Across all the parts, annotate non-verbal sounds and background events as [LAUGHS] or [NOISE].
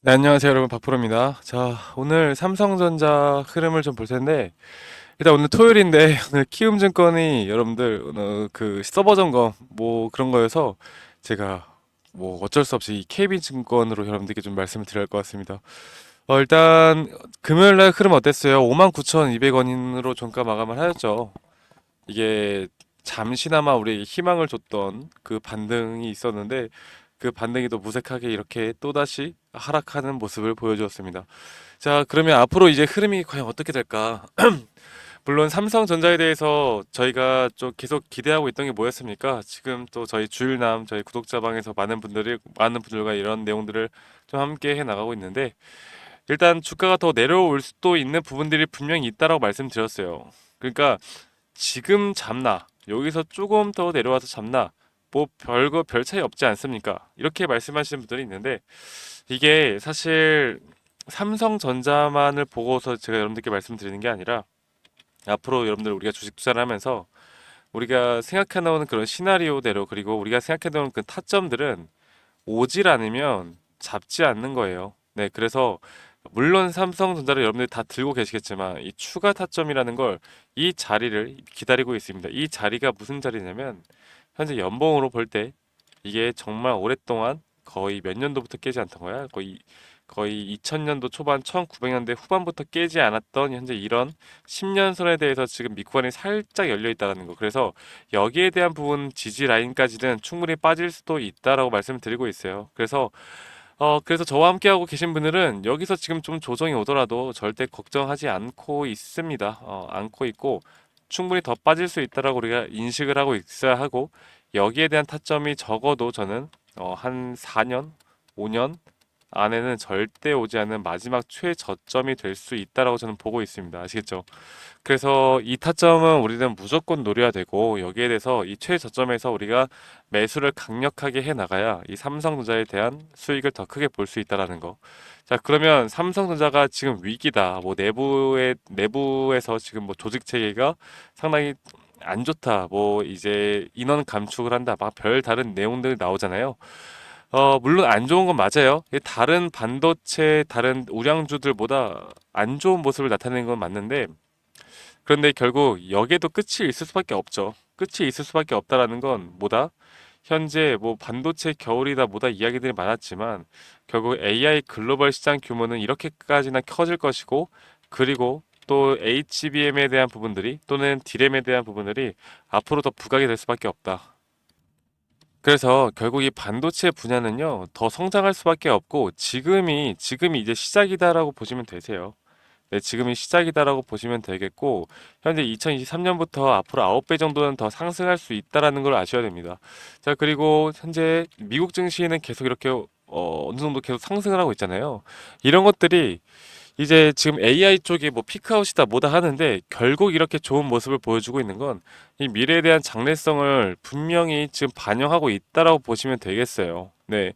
네, 안녕하세요, 여러분. 박프로입니다. 자, 오늘 삼성전자 흐름을 좀 볼 텐데, 일단 오늘 토요일인데, [LAUGHS] 오늘 키움증권이 여러분들, 오늘 그 서버 점검, 뭐 그런 거여서 제가 뭐 어쩔 수 없이 이 KB증권으로 여러분들께 좀 말씀을 드려야 할 것 같습니다. 어, 일단, 금요일 날 흐름 어땠어요? 59,200원으로 종가 마감을 하였죠. 이게 잠시나마 우리에게 희망을 줬던 그 반등이 있었는데, 그 반등이 또 무색하게 이렇게 또다시 하락하는 모습을 보여주었습니다. 자, 그러면 앞으로 이제 흐름이 과연 어떻게 될까? [CLEARS THROAT] 물론 삼성전자에 대해서 저희가 좀 계속 기대하고 있던 게 뭐였습니까? 지금 또 저희 주일남, 저희 구독자 방에서 많은 분들이, 많은 분들과 이런 내용들을 좀 함께 해 나가고 있는데, 일단 주가가 더 내려올 수도 있는 부분들이 분명히 있다라고 말씀드렸어요. 그러니까 지금 잡나, 여기서 조금 더 내려와서 잡나, 뭐 별거 별 차이 없지 않습니까? 이렇게 말씀하시는 분들이 있는데 이게 사실 삼성전자만을 보고서 제가 여러분들께 말씀드리는 게 아니라 앞으로 여러분들 우리가 주식 투자를 하면서 우리가 생각해 놓은 그런 시나리오대로 그리고 우리가 생각해 놓은 그 타점들은 오질 않으면 잡지 않는 거예요. 네, 그래서 물론 삼성전자를 여러분들이 다 들고 계시겠지만 이 추가 타점이라는 걸 이 자리를 기다리고 있습니다. 이 자리가 무슨 자리냐면 현재 연봉으로 볼 때 이게 정말 오랫동안 거의 몇 년도부터 깨지 않던 거야. 거의 거의 2000년도 초반, 1900년대 후반부터 깨지 않았던 현재 이런 10년 선에 대해서 지금 밑구간이 살짝 열려 있다는 거. 그래서 여기에 대한 부분 지지 라인까지는 충분히 빠질 수도 있다라고 말씀을 드리고 있어요. 그래서 어 그래서 저와 함께하고 계신 분들은 여기서 지금 좀 조정이 오더라도 절대 걱정하지 않고 있습니다. 어, 않고 있고 충분히 더 빠질 수 있다라고 우리가 인식을 하고 있어야 하고 여기에 대한 타점이 적어도 저는 어, 한 4년, 5년 안에는 절대 오지 않는 마지막 최저점이 될 수 있다라고 저는 보고 있습니다. 아시겠죠? 그래서 이 타점은 우리는 무조건 노려야 되고 여기에 대해서 이 최저점에서 우리가 매수를 강력하게 해 나가야 이 삼성전자에 대한 수익을 더 크게 볼 수 있다라는 거. 자, 그러면 삼성전자가 지금 위기다. 뭐 내부에 내부에서 지금 뭐 조직 체계가 상당히 안 좋다. 뭐 이제 인원 감축을 한다. 막 별 다른 내용들 나오잖아요. 어, 물론 안 좋은 건 맞아요. 다른 반도체, 다른 우량주들보다 안 좋은 모습을 나타내는 건 맞는데 그런데 결국 여기에도 끝이 있을 수밖에 없죠. 끝이 있을 수밖에 없다라는 건 뭐다? 현재 뭐 반도체 겨울이다 뭐다 이야기들이 많았지만 결국 AI 글로벌 시장 규모는 이렇게까지나 커질 것이고 그리고 또 HBM에 대한 부분들이 또는 D램에 대한 부분들이 앞으로 더 부각이 될 수밖에 없다. 그래서 결국 이 반도체 분야는요, 더 성장할 수밖에 없고 지금이 지금이 이제 시작이다라고 보시면 되세요. 네, 지금이 시작이다라고 보시면 되겠고, 현재 2023년부터 앞으로 9배 정도는 더 상승할 수 있다라는 걸 아셔야 됩니다. 자, 그리고 현재 미국 증시는 계속 이렇게 어, 어느 정도 계속 상승을 하고 있잖아요. 이런 것들이 이제 지금 AI 쪽이 뭐 피크아웃이다 뭐다 하는데 결국 이렇게 좋은 모습을 보여주고 있는 건 이 미래에 대한 장래성을 분명히 지금 반영하고 있다라고 보시면 되겠어요. 네.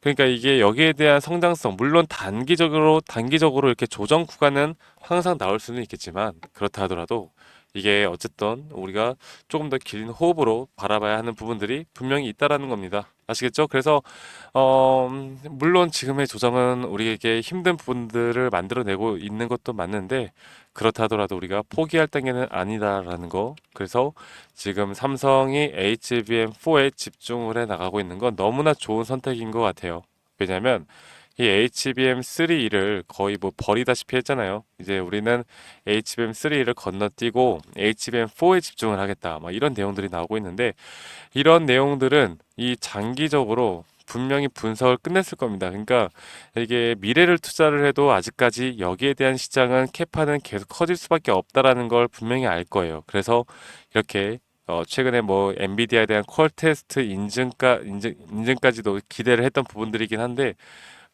그러니까 이게 여기에 대한 성장성, 물론 단기적으로, 단기적으로 이렇게 조정 구간은 항상 나올 수는 있겠지만, 그렇다 하더라도 이게 어쨌든 우리가 조금 더 긴 호흡으로 바라봐야 하는 부분들이 분명히 있다라는 겁니다. 아시겠죠? 그래서, 어, 음, 물론 지금의 조정은 우리에게 힘든 부분들을 만들어내고 있는 것도 맞는데, 그렇다 하더라도 우리가 포기할 단계는 아니다라는 거. 그래서 지금 삼성이 HBM4에 집중을 해 나가고 있는 건 너무나 좋은 선택인 것 같아요. 왜냐면 이 HBM3를 거의 뭐 버리다시피 했잖아요. 이제 우리는 HBM3를 건너뛰고 HBM4에 집중을 하겠다. 막 이런 내용들이 나오고 있는데 이런 내용들은 이 장기적으로 분명히 분석을 끝냈을 겁니다. 그러니까 이게 미래를 투자를 해도 아직까지 여기에 대한 시장은 캐파는 계속 커질 수밖에 없다라는 걸 분명히 알 거예요. 그래서 이렇게 어, 최근에 뭐 엔비디아에 대한 퀄 테스트 인증까 인증 인증까지도 기대를 했던 부분들이긴 한데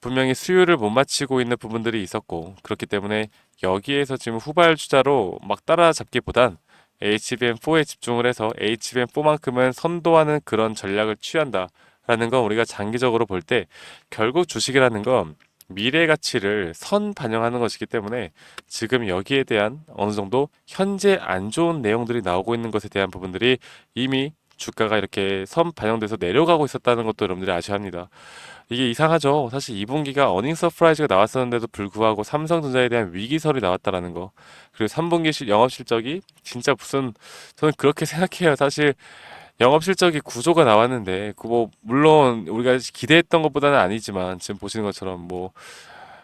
분명히 수요를 못 맞추고 있는 부분들이 있었고 그렇기 때문에 여기에서 지금 후발주자로 막 따라잡기보단 HBM4에 집중을 해서 HBM4만큼은 선도하는 그런 전략을 취한다라는 건 우리가 장기적으로 볼 때 결국 주식이라는 건 미래 가치를 선 반영하는 것이기 때문에 지금 여기에 대한 어느 정도 현재 안 좋은 내용들이 나오고 있는 것에 대한 부분들이 이미 주가가 이렇게 선 반영돼서 내려가고 있었다는 것도 여러분들이 아셔야 합니다. 이게 이상하죠. 사실 2분기가 어닝 서프라이즈가 나왔었는데도 불구하고 삼성전자에 대한 위기설이 나왔다라는 거. 그리고 3분기 실 영업 실적이 진짜 무슨 저는 그렇게 생각해요. 사실 영업 실적이 구조가 나왔는데 그 뭐 물론 우리가 기대했던 것보다는 아니지만 지금 보시는 것처럼 뭐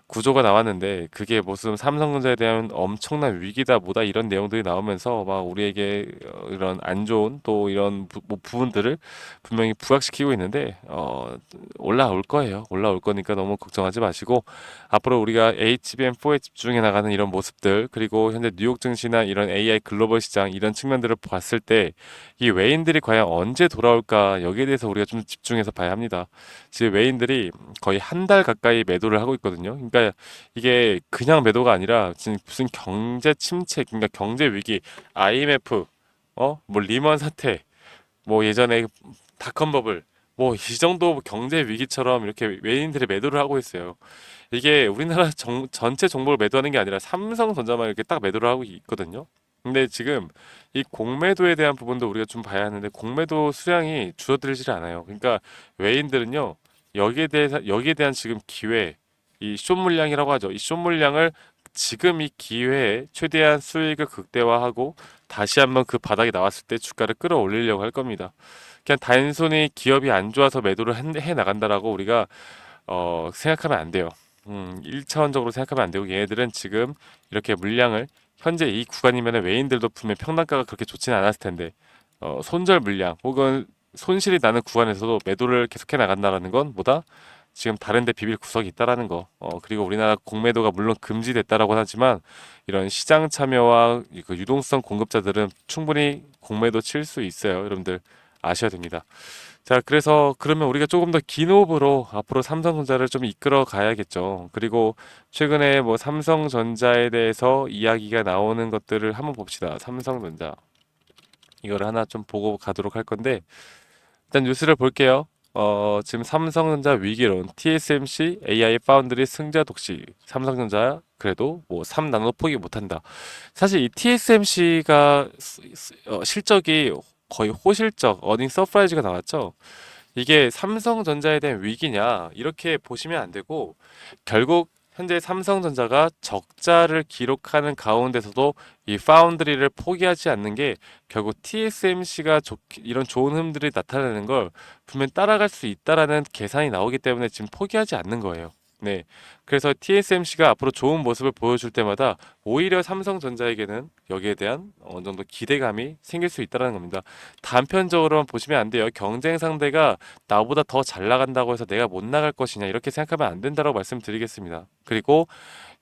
구조가 나왔는데 그게 무슨 삼성전자에 대한 엄청난 위기다 뭐다 이런 내용들이 나오면서 막 우리에게 어, 이런 안 좋은 또 이런 부, 뭐 부분들을 분명히 부각시키고 있는데 어, 올라올 거예요. 올라올 거니까 너무 걱정하지 마시고 앞으로 우리가 HBM4에 집중해 나가는 이런 모습들 그리고 현재 뉴욕 증시나 이런 AI 글로벌 시장 이런 측면들을 봤을 때 이 외인들이 과연 언제 돌아올까 여기에 대해서 우리가 좀 집중해서 봐야 합니다. 지금 외인들이 거의 한 달 가까이 매도를 하고 있거든요. 그러니까 이게 그냥 매도가 아니라 지금 무슨 경제 침체, 그러니까 경제 위기, IMF, 어, 뭐 리먼 사태, 뭐 예전에 닷컴 버블, 뭐 이 정도 경제 위기처럼 이렇게 외인들이 매도를 하고 있어요. 이게 우리나라 정- 전체 종목을 매도하는 게 아니라 삼성전자만 이렇게 딱 매도를 하고 있거든요. 근데 지금 이 공매도에 대한 부분도 우리가 좀 봐야 하는데 공매도 수량이 줄어들질 않아요. 그러니까 외인들은요 여기에 대해서 여기에 대한 지금 기회 이 숏 물량이라고 하죠. 이 숏 물량을 지금 이 기회에 최대한 수익을 극대화하고 다시 한번 그 바닥이 나왔을 때 주가를 끌어올리려고 할 겁니다. 그냥 단순히 기업이 안 좋아서 매도를 해, 해 나간다라고 우리가 어, 생각하면 안 돼요. 음, 1차원적으로 생각하면 안 되고 얘네들은 지금 이렇게 물량을 현재 이 구간이면 외인들도 분명 평단가가 그렇게 좋지는 않았을 텐데 어, 손절 물량 혹은 손실이 나는 구간에서도 매도를 계속해 나간다라는 건 뭐다? 지금 다른 데 비빌 구석이 있다라는 거. 어, 그리고 우리나라 공매도가 물론 금지됐다라고 하지만 이런 시장 참여와 이그 유동성 공급자들은 충분히 공매도 칠 수 있어요. 여러분들 아셔야 됩니다. 자, 그래서 그러면 우리가 조금 더 긴 호흡으로 앞으로 삼성전자를 좀 이끌어 가야겠죠. 그리고 최근에 뭐 삼성전자에 대해서 이야기가 나오는 것들을 한번 봅시다. 삼성전자. 이거를 하나 좀 보고 가도록 할 건데 일단 뉴스를 볼게요. 어, 지금 삼성전자 위기론, TSMC, AI 파운드리 승자 독식, 삼성전자 그래도 뭐 3나노 포기 못한다. 사실 이 TSMC가 어, 실적이 거의 호실적, 어닝 서프라이즈가 나왔죠. 이게 삼성전자에 대한 위기냐 이렇게 보시면 안 되고 결국 현재 삼성전자가 적자를 기록하는 가운데서도 이 파운드리를 포기하지 않는 게 결국 TSMC가 이런 좋은 흐름들이 나타나는 걸 분명 따라갈 수 있다라는 계산이 나오기 때문에 지금 포기하지 않는 거예요. 네. 그래서 TSMC가 앞으로 좋은 모습을 보여줄 때마다 오히려 삼성전자에게는 여기에 대한 어느 정도 기대감이 생길 수 있다는 겁니다. 단편적으로만 보시면 안 돼요. 경쟁 상대가 나보다 더 잘 나간다고 해서 내가 못 나갈 것이냐 이렇게 생각하면 안 된다고 말씀드리겠습니다. 그리고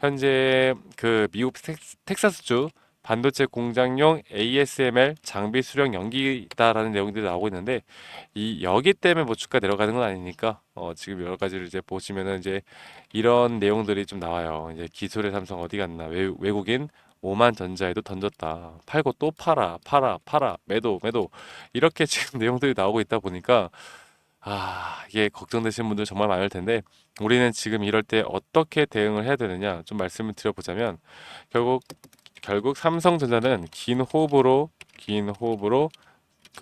현재 그 미국 텍- 텍사스주 반도체 공장용 ASML 장비 수령 연기다라는 내용들이 나오고 있는데 이 여기 때문에 뭐 주가 내려가는 건 아니니까 어 지금 여러 가지를 이제 보시면은 이제 이런 내용들이 좀 나와요. 이제 기술의 삼성 어디 갔나 외, 외국인 오만 전자에도 던졌다. 팔고 또 팔아, 팔아, 팔아, 매도, 매도 이렇게 [LAUGHS] 지금 내용들이 나오고 있다 보니까 아 이게 걱정되시는 분들 정말 많을 텐데 우리는 지금 이럴 때 어떻게 대응을 해야 되느냐 좀 말씀을 드려보자면 결국 결국 삼성전자는 긴 호흡으로 긴 호흡으로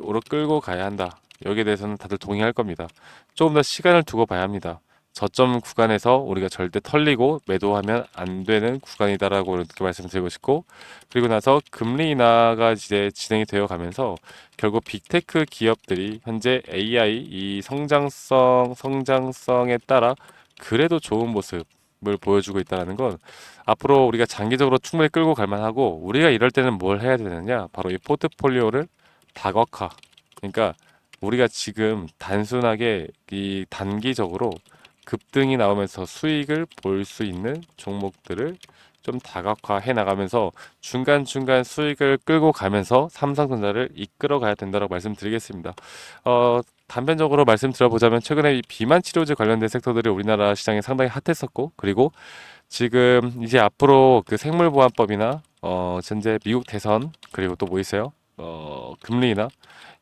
으로 끌고 가야 한다. 여기에 대해서는 다들 동의할 겁니다. 조금 더 시간을 두고 봐야 합니다. 저점 구간에서 우리가 절대 털리고 매도하면 안 되는 구간이다라고 이렇게 말씀드리고 싶고 그리고 나서 금리 인하가 이제 진행이 되어 가면서 결국 빅테크 기업들이 현재 AI 이 성장성 성장성에 따라 그래도 좋은 모습 을 보여주고 있다는 건 앞으로 우리가 장기적으로 충분히 끌고 갈 만하고 우리가 이럴 때는 뭘 해야 되느냐? 바로 이 포트폴리오를 다각화. 그러니까 우리가 지금 단순하게 이 단기적으로 급등이 나오면서 수익을 볼 수 있는 종목들을 좀 다각화해 나가면서 중간중간 수익을 끌고 가면서 삼성전자를 이끌어 가야 된다고 말씀드리겠습니다. 어, 단편적으로 말씀드려보자면 최근에 이 비만 치료제 관련된 섹터들이 우리나라 시장에 상당히 핫했었고 그리고 지금 이제 앞으로 그 생물보안법이나 어 현재 미국 대선 그리고 또 뭐 있어요? 어 금리 인하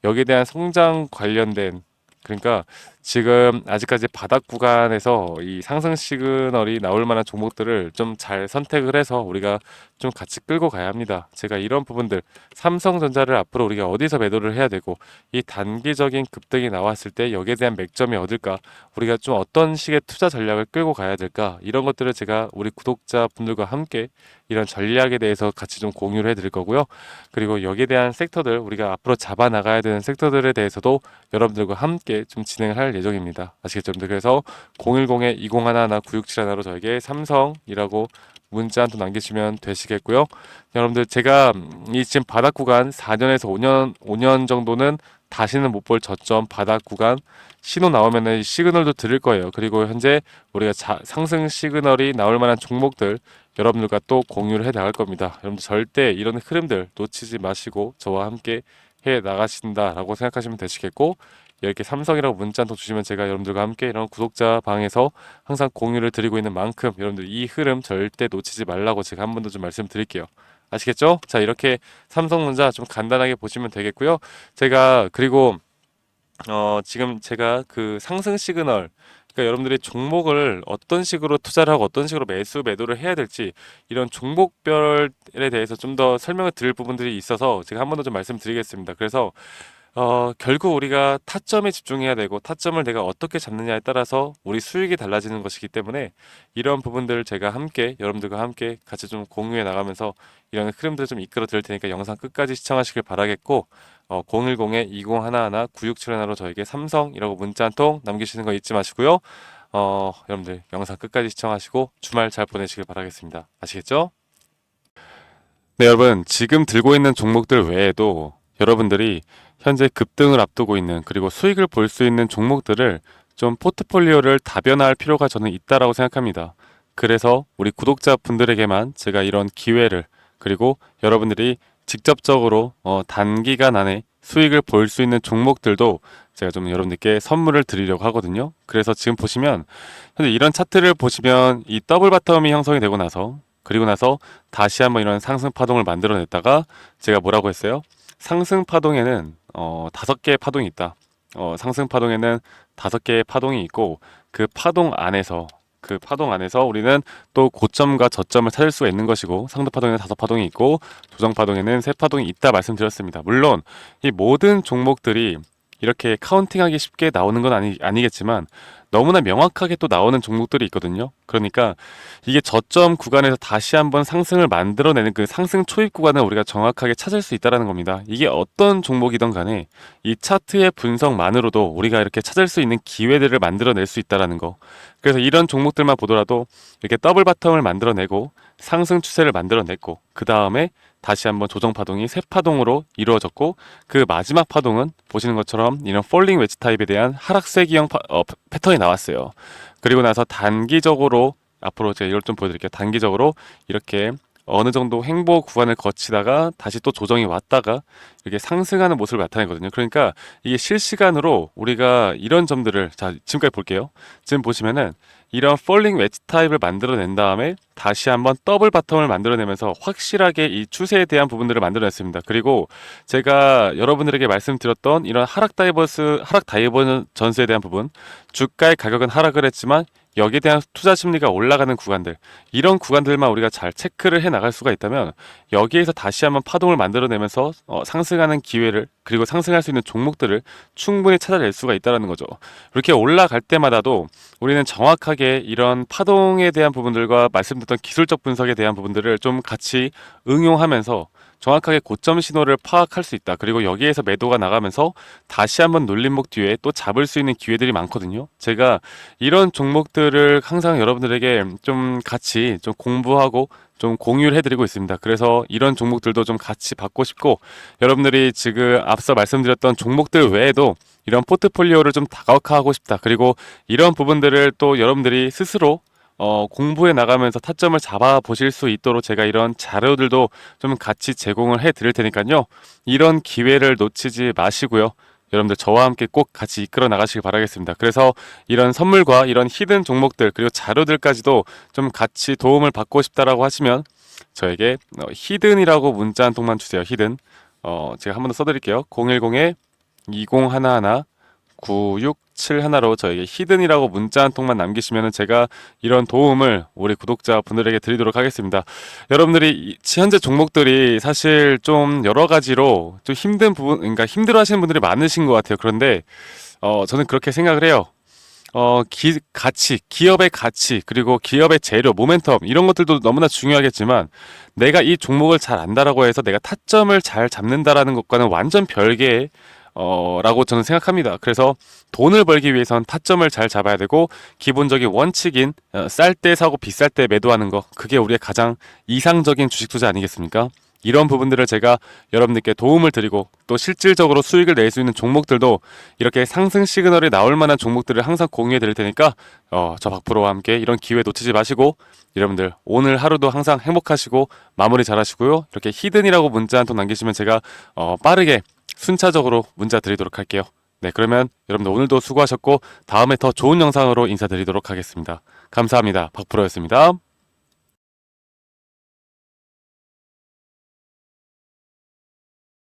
여기에 대한 성장 관련된 그러니까 지금 아직까지 바닥 구간에서 이 상승 시그널이 나올 만한 종목들을 좀 잘 선택을 해서 우리가 좀 같이 끌고 가야 합니다. 제가 이런 부분들 삼성전자를 앞으로 우리가 어디서 매도를 해야 되고 이 단기적인 급등이 나왔을 때 여기에 대한 맥점이 어딜까 우리가 좀 어떤 식의 투자 전략을 끌고 가야 될까 이런 것들을 제가 우리 구독자 분들과 함께 이런 전략에 대해서 같이 좀 공유를 해드릴 거고요. 그리고 여기에 대한 섹터들 우리가 앞으로 잡아 나가야 되는 섹터들에 대해서도 여러분들과 함께 좀 진행을 할 예정입니다. 아시겠죠? 그래서 010-2011-9671로 저에게 삼성이라고 문자 한 통 남기시면 되시겠고요. 여러분들 제가 이 지금 바닥 구간 4년에서 5년 5년 정도는 다시는 못 볼 저점 바닥 구간 신호 나오면은 이 시그널도 드릴 거예요. 그리고 현재 우리가 자, 상승 시그널이 나올 만한 종목들 여러분들과 또 공유를 해 나갈 겁니다. 여러분들 절대 이런 흐름들 놓치지 마시고 저와 함께 해 나가신다라고 생각하시면 되시겠고 이렇게 삼성이라고 문자 한 통 주시면 제가 여러분들과 함께 이런 구독자 방에서 항상 공유를 드리고 있는 만큼 여러분들 이 흐름 절대 놓치지 말라고 제가 한 번 더 좀 말씀드릴게요. 아시겠죠? 자 이렇게 삼성전자 좀 간단하게 보시면 되겠고요. 제가 그리고 어 지금 제가 그 상승 시그널 그러니까 여러분들이 종목을 어떤 식으로 투자를 하고 어떤 식으로 매수 매도를 해야 될지 이런 종목별에 대해서 좀 더 설명을 드릴 부분들이 있어서 제가 한 번 더 좀 말씀드리겠습니다. 그래서 어, 결국 우리가 타점에 집중해야 되고 타점을 내가 어떻게 잡느냐에 따라서 우리 수익이 달라지는 것이기 때문에 이런 부분들을 제가 함께 여러분들과 함께 같이 좀 공유해 나가면서 이런 흐름들을 좀 이끌어 드릴 테니까 영상 끝까지 시청하시길 바라겠고 어, 010-2011-9671로 저에게 삼성이라고 문자 한 통 남기시는 거 잊지 마시고요. 어, 여러분들 영상 끝까지 시청하시고 주말 잘 보내시길 바라겠습니다. 아시겠죠? 네, 여러분 지금 들고 있는 종목들 외에도 여러분들이 현재 급등을 앞두고 있는 그리고 수익을 볼 수 있는 종목들을 좀 포트폴리오를 다변화할 필요가 저는 있다라고 생각합니다. 그래서 우리 구독자분들에게만 제가 이런 기회를 그리고 여러분들이 직접적으로 어, 단기간 안에 수익을 볼 수 있는 종목들도 제가 좀 여러분들께 선물을 드리려고 하거든요. 그래서 지금 보시면 현재 이런 차트를 보시면 이 더블 바텀이 형성이 되고 나서 그리고 나서 다시 한번 이런 상승 파동을 만들어냈다가 제가 뭐라고 했어요? 상승 파동에는 어, 다섯 개의 파동이 있다. 어, 상승 파동에는 다섯 개의 파동이 있고 그 파동 안에서 그 파동 안에서 우리는 또 고점과 저점을 찾을 수가 있는 것이고 상도 파동에는 다섯 파동이 있고 조정 파동에는 세 파동이 있다 말씀드렸습니다. 물론 이 모든 종목들이 이렇게 카운팅하기 쉽게 나오는 건 아니, 아니겠지만 너무나 명확하게 또 나오는 종목들이 있거든요. 그러니까 이게 저점 구간에서 다시 한번 상승을 만들어내는 그 상승 초입 구간을 우리가 정확하게 찾을 수 있다는 겁니다. 이게 어떤 종목이든 간에 이 차트의 분석만으로도 우리가 이렇게 찾을 수 있는 기회들을 만들어낼 수 있다는 거. 그래서 이런 종목들만 보더라도 이렇게 더블 바텀을 만들어내고 상승 추세를 만들어냈고 그 다음에 다시 한번 조정 파동이 세 파동으로 이루어졌고 그 마지막 파동은 보시는 것처럼 이런 폴링 웨지 타입에 대한 하락세기형 파, 어, 패턴이 나왔어요. 그리고 나서 단기적으로 앞으로 제가 이걸 좀 보여드릴게요. 단기적으로 이렇게 어느 정도 횡보 구간을 거치다가 다시 또 조정이 왔다가 이렇게 상승하는 모습을 나타내거든요. 그러니까 이게 실시간으로 우리가 이런 점들을 자 지금까지 볼게요. 지금 보시면은 이런 폴링 웨지 타입을 만들어낸 다음에 다시 한번 더블 바텀을 만들어내면서 확실하게 이 추세에 대한 부분들을 만들어냈습니다. 그리고 제가 여러분들에게 말씀드렸던 이런 하락 다이버스 하락 다이버전스에 대한 부분 주가의 가격은 하락을 했지만 여기에 대한 투자 심리가 올라가는 구간들 이런 구간들만 우리가 잘 체크를 해 나갈 수가 있다면 여기에서 다시 한번 파동을 만들어내면서 어, 상승하는 기회를 그리고 상승할 수 있는 종목들을 충분히 찾아낼 수가 있다는 거죠. 이렇게 올라갈 때마다도 우리는 정확하게 이런 파동에 대한 부분들과 말씀드렸던 기술적 분석에 대한 부분들을 좀 같이 응용하면서 정확하게 고점 신호를 파악할 수 있다. 그리고 여기에서 매도가 나가면서 다시 한번 눌림목 뒤에 또 잡을 수 있는 기회들이 많거든요. 제가 이런 종목들을 항상 여러분들에게 좀 같이 좀 공부하고 좀 공유를 해드리고 있습니다. 그래서 이런 종목들도 좀 같이 받고 싶고 여러분들이 지금 앞서 말씀드렸던 종목들 외에도 이런 포트폴리오를 좀 다각화하고 싶다. 그리고 이런 부분들을 또 여러분들이 스스로 어, 공부해 나가면서 타점을 잡아 보실 수 있도록 제가 이런 자료들도 좀 같이 제공을 해 드릴 테니까요. 이런 기회를 놓치지 마시고요. 여러분들 저와 함께 꼭 같이 이끌어 나가시길 바라겠습니다. 그래서 이런 선물과 이런 히든 종목들 그리고 자료들까지도 좀 같이 도움을 받고 싶다라고 하시면 저에게 어, 히든이라고 문자 한 통만 주세요. 히든. 어, 제가 한 번 더 써드릴게요. 010에 2011 967 하나로 저에게 히든이라고 문자 한 통만 남기시면 제가 이런 도움을 우리 구독자 분들에게 드리도록 하겠습니다. 여러분들이 이- 현재 종목들이 사실 좀 여러 가지로 좀 힘든 부분, 그러니까 힘들어 하시는 분들이 많으신 것 같아요. 그런데 어, 저는 그렇게 생각을 해요. 어, 기, 가치, 기업의 가치, 그리고 기업의 재료, 모멘텀, 이런 것들도 너무나 중요하겠지만, 내가 이 종목을 잘 안다라고 해서 내가 타점을 잘 잡는다라는 것과는 완전 별개의, 어, 라고 저는 생각합니다. 그래서 돈을 벌기 위해선 타점을 잘 잡아야 되고, 기본적인 원칙인, 어, 쌀때 사고 비쌀 때 매도하는 거, 그게 우리의 가장 이상적인 주식 투자 아니겠습니까? 이런 부분들을 제가 여러분들께 도움을 드리고 또 실질적으로 수익을 낼 수 있는 종목들도 이렇게 상승 시그널이 나올 만한 종목들을 항상 공유해 드릴 테니까 어, 저 박프로와 함께 이런 기회 놓치지 마시고 여러분들 오늘 하루도 항상 행복하시고 마무리 잘 하시고요. 이렇게 히든이라고 문자 한 통 남기시면 제가 어, 빠르게 순차적으로 문자 드리도록 할게요. 네, 그러면 여러분들 오늘도 수고하셨고 다음에 더 좋은 영상으로 인사드리도록 하겠습니다. 감사합니다. 박프로였습니다.